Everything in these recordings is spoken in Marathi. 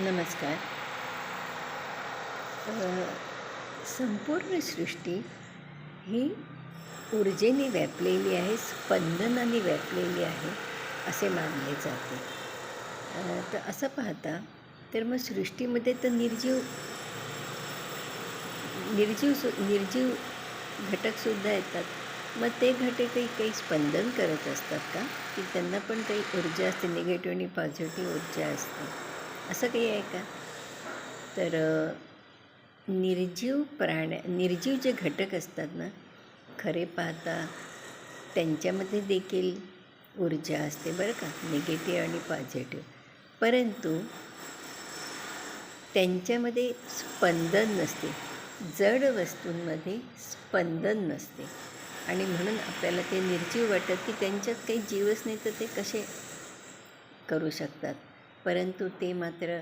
नमस्कार. संपूर्ण सृष्टी ही ऊर्जेने व्यापलेली आहे स्पंदनाने व्यापलेली आहे असे मानले जाते. तर असं पाहता तर मग सृष्टीमध्ये तर निर्जीव निर्जीव सु निर्जीव घटकसुद्धा येतात. मग ते घटकही काही स्पंदन करत असतात का? की त्यांना पण काही ऊर्जा असते निगेटिव्ह आणि पॉझिटिव्ह ऊर्जा असते. असं काही आहे का? तर निर्जीव प्राण्या निर्जीव जे घटक असतात ना खरे पाहता त्यांच्यामध्ये देखील ऊर्जा असते बरं का निगेटिव्ह आणि पॉझिटिव्ह. परंतु त्यांच्यामध्ये स्पंदन नसते. जड वस्तूंमध्ये स्पंदन नसते. आणि म्हणून आपल्याला ते निर्जीव वाटत की त्यांच्यात काही जीवच नाही तर ते कसे करू शकतात? परंतु ते मात्र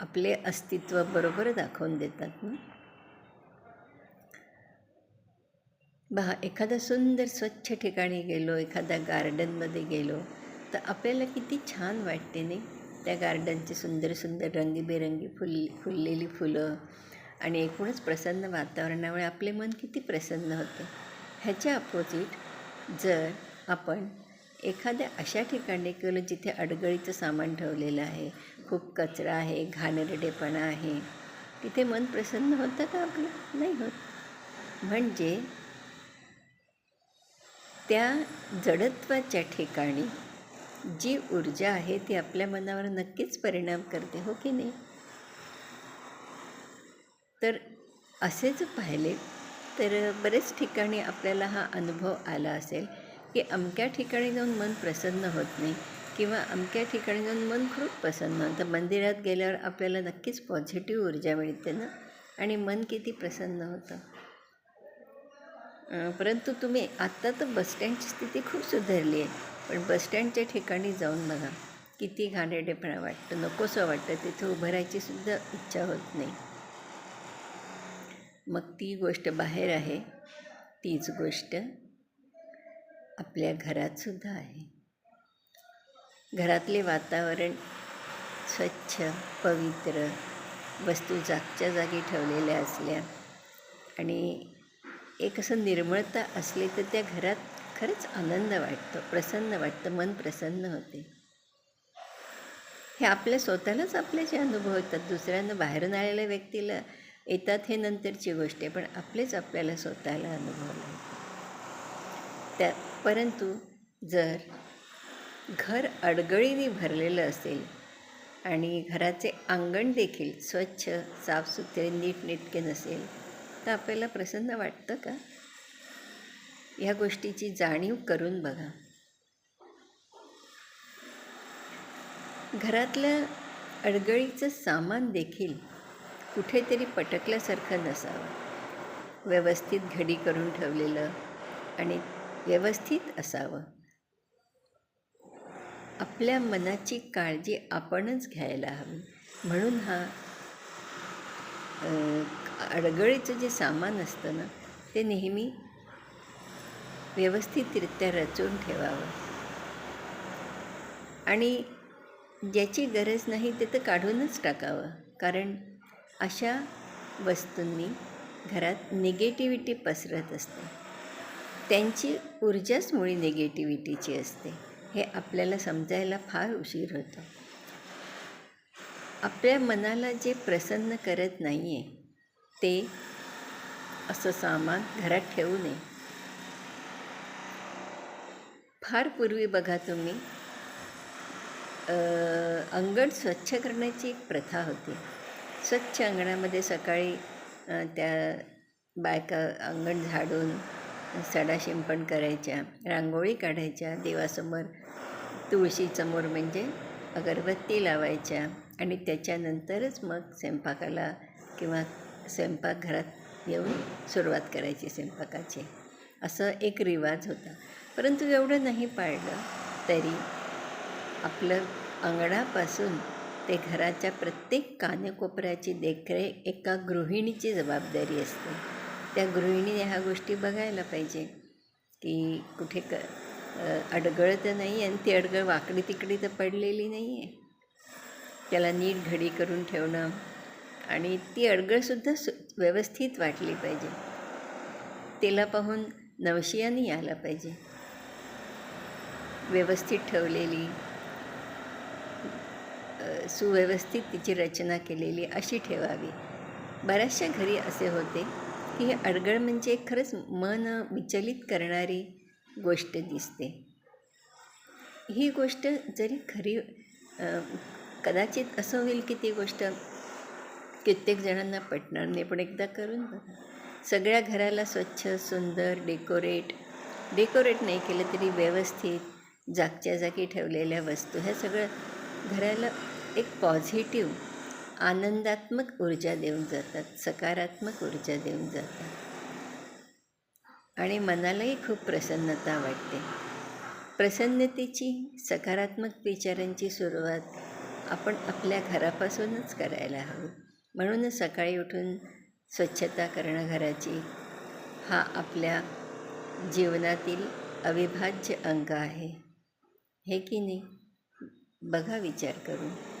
आपले अस्तित्व बरोबर दाखवून देतात ना? बहा एखादा सुंदर स्वच्छ ठिकाणी गेलो एखाद्या गार्डनमध्ये गेलो तर आपल्याला किती छान वाटते नाही? त्या गार्डनची सुंदर सुंदर रंगीबेरंगी फुल फुललेली फुलं आणि एकूणच प्रसन्न वातावरणामुळे आपले मन किती प्रसन्न होते. ह्याच्या अपोजिट जर आपण एखाद्या अशा ठिकाणी केलं जिथे अडगळीचं सामान ठेवलेलं आहे. खूप कचरा आहे घाणेरडेपणा आहे. तिथे मन प्रसन्न होतं का आपलं? नाही होत. म्हणजे त्या जडत्वाच्या ठिकाणी जी ऊर्जा आहे ती आपल्या मनावर नक्कीच परिणाम करते हो की नाही? तर असे जर पाहिले तर बरेच ठिकाणी आपल्याला हा अनुभव आला असेल. की अमक्या ठिकाणी जाऊन मन प्रसन्न होत नाही किंवा अमक्या ठिकाणी जाऊन मन खूप प्रसन्न होतं. मंदिरात गेल्यावर आपल्याला नक्कीच पॉझिटिव्ह ऊर्जा मिळते ना? आणि मन किती प्रसन्न होतं. परंतु तुम्ही आत्ता तर बसस्टँडची स्थिती खूप सुधारली आहे. पण बसस्टँडच्या ठिकाणी जाऊन बघा. किती घाणेरडेपणा वाटतं. नकोसं वाटतं. तिथे उभं राहायची सुद्धा इच्छा होत नाही. मग ती गोष्ट बाहेर आहे. तीच गोष्ट आपल्या घरातसुद्धा आहे. घरातले वातावरण स्वच्छ पवित्र वस्तू जागच्या जागी ठेवलेल्या असल्या आणि एक असं निर्मळता असली तर त्या घरात खरंच आनंद वाटतो प्रसन्न वाटतं मन प्रसन्न होते. हे आपल्या स्वतःलाच आपले जे अनुभव येतात दुसऱ्यांना बाहेरून आलेल्या व्यक्तीला येतात हे नंतरची गोष्ट आहे पण आपलेच आपल्याला स्वतःला अनुभवलं येतं त्या परंतु जर घर अडगळीने भरलेलं असेल आणि घराचे अंगण देखील स्वच्छ साफसुथरे नीटनेटके नसेल तर आपल्याला प्रसन्न वाटतं का? ह्या गोष्टीची जाणीव करून बघा. घरातलं अडगळीचं सामान देखील कुठेतरी पटकल्यासारखं नसावं. व्यवस्थित घडी करून ठेवलेलं आणि व्यवस्थित असावं. आपल्या मनाची काळजी आपणच घ्यायला हवी. म्हणून हा अडगळीचं जे सामान असतं ना ते नेहमी व्यवस्थितरित्या रचून ठेवावं. आणि ज्याची गरज नाही ते तर काढूनच टाकावं. कारण अशा वस्तूंनी घरात निगेटिव्हिटी पसरत असते. त्यांची ऊर्जाच मुळी निगेटिव्हिटीची असते. हे आपल्याला समजायला फार उशीर होतो. आपल्या मनाला जे प्रसन्न करत नाही आहे ते असं सामान घरात ठेवू नये. फार पूर्वी बघा तुम्ही अंगण स्वच्छ करण्याची एक प्रथा होती. स्वच्छ अंगणामध्ये सकाळी त्या बायका अंगण झाडून सडा शिंपण करायच्या रांगोळी काढायच्या देवासमोर तुळशीसमोर म्हणजे अगरबत्ती लावायच्या आणि त्याच्यानंतरच मग स्वयंपाकाला किंवा स्वयंपाकघरात येऊन सुरुवात करायची स्वयंपाकाची. असं एक रिवाज होता. परंतु एवढं नाही पाळलं तरी आपलं अंगणापासून ते घराच्या प्रत्येक कानेकोपऱ्याची देखरेख एका गृहिणीची जबाबदारी असते. त्या गृहिणीने ह्या गोष्टी बघायला पाहिजे की कुठे क अडगळ तर नाही आणि ती अडगळ वाकडी तिकडी तर पडलेली नाही आहे त्याला नीट घडी करून ठेवणं आणि ती अडगळसुद्धा सु व्यवस्थित वाटली पाहिजे. तिला पाहून नवशियानी यायला पाहिजे. व्यवस्थित ठेवलेली सुव्यवस्थित तिची रचना केलेली अशी ठेवावी. बऱ्याचशा घरी असे होते. की ही अडगळ म्हणजे खरंच मन विचलित करणारी गोष्ट दिसते. ही गोष्ट जरी खरी कदाचित असं होईल की ती गोष्ट कित्येक जणांना पटणार नाही पण एकदा करून बघा. सगळ्या घराला स्वच्छ सुंदर डेकोरेट डेकोरेट नाही केलं तरी व्यवस्थित जागच्या जागी ठेवलेल्या वस्तू ह्या सगळं घराला एक पॉझिटिव्ह आनंदात्मक ऊर्जा देऊन जातात सकारात्मक ऊर्जा देऊन जातात. आणि मनालाही खूप प्रसन्नता वाटते. प्रसन्नतेची सकारात्मक विचारांची सुरुवात आपण आपल्या घरापासूनच करायला हवी. म्हणूनच सकाळी उठून स्वच्छता करणं घराची हा आपल्या जीवनातील अविभाज्य अंग आहे. हे की नाही? बघा विचार करून.